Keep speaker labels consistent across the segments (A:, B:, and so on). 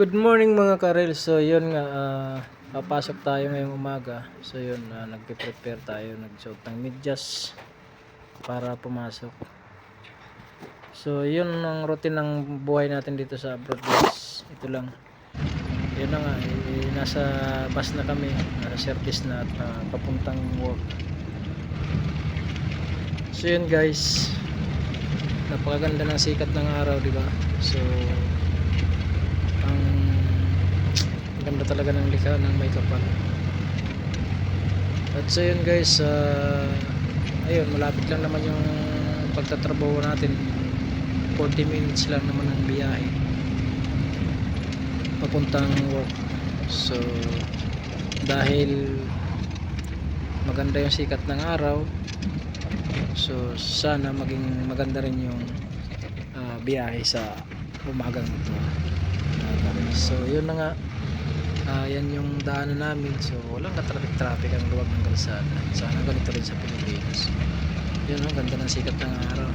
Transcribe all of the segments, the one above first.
A: Good morning mga karel. So yun nga, ah, papasok tayo ngayong umaga. So yun, uh, nagpe-prepare tayo, nagsuot ng medyas para pumasok. So yun ang routine ng buhay natin dito sa abroad guys. Ito lang. Yun na nga, eh, nasa bus na kami, nasa service na at ah, papuntang work. So yun guys, napakaganda ng sikat ng araw, di ba? So ang ganda talaga ng likha ng may kapal at so yun guys ah, ayun malapit lang naman yung pagtatrabaho natin. 40 minutes lang naman ang biyahe. Papuntang work so dahil maganda yung sikat ng araw so sana maging maganda rin yung ah, biyahe sa umagang ito. So yun na nga Ah, yan yung daanan namin. So walang ka-traffic traffic ang luwag ng kalsada. Sana ganito rin sa Pilipinas. Yun ang ganda ng sikat ng araw.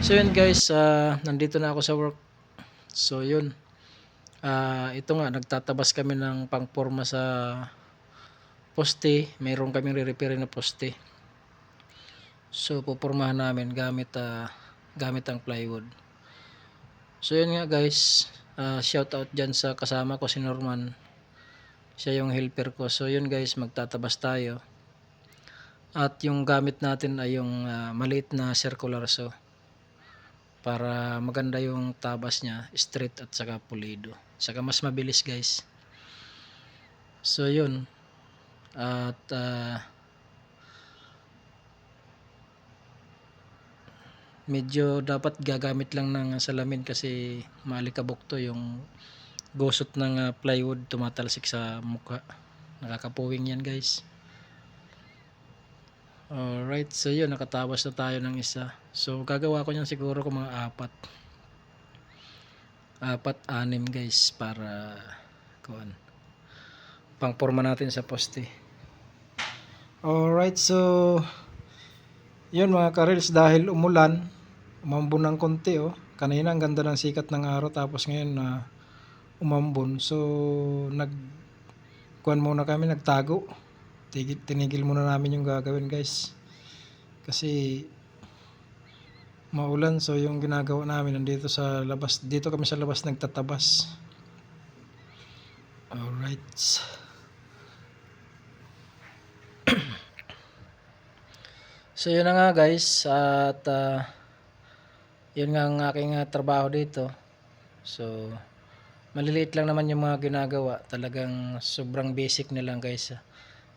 A: So yun guys ah, nandito na ako sa work. So yun. Ah, ito nga nagtatabas kami ng pangporma sa poste. Mayroon kaming re-repair na poste. So pupormahan namin gamit ah, gamit ang plywood. So yun nga guys. Ah, shout out dyan sa kasama ko si Norman siya yung helper ko. So yun guys magtatabas tayo. At yung gamit natin ay yung ah, maliit na circular. So para maganda yung tabas niya straight at saka pulido. Saka mas mabilis guys. So yun. At ah, medyo dapat gagamit lang ng salamin kasi maalikabok to yung gusot ng ah, plywood tumatalsik sa mukha. Nakakapuwing yan guys. Alright so yun nakatawas na tayo ng isa. So gagawa ko yan siguro kung mga apat. Apat anim guys para kuan pangporma natin sa poste. Alright so yun mga karels dahil umulan umambon ng konti oh. Kanina ang ganda ng sikat ng araw tapos ngayon na umambon. So nag kuan muna kami nagtago. Tigil, tinigil muna namin yung gagawin guys. Kasi maulan. So yung ginagawa namin nandito sa labas dito kami sa labas nagtatabas. Alright. So yun na nga guys. At ah, yun nga ang aking ah, trabaho dito. So maliliit lang naman yung mga ginagawa. Talagang sobrang basic na lang guys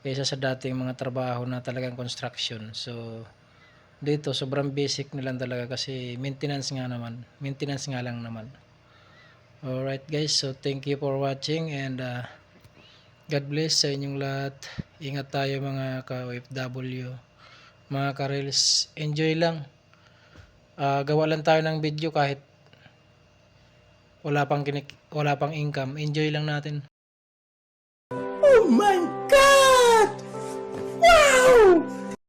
A: kaysa sa dating mga trabaho na talagang construction. So dito sobrang basic na lang talaga kasi maintenance nga naman maintenance nga lang naman. Alright guys. So thank you for watching and ah, God bless sa inyong lahat. Ingat tayo mga ka-OFW mga ka-reels enjoy lang. Ah, gawa lang tayo ng video kahit wala pang kinik wala pang income. Enjoy lang natin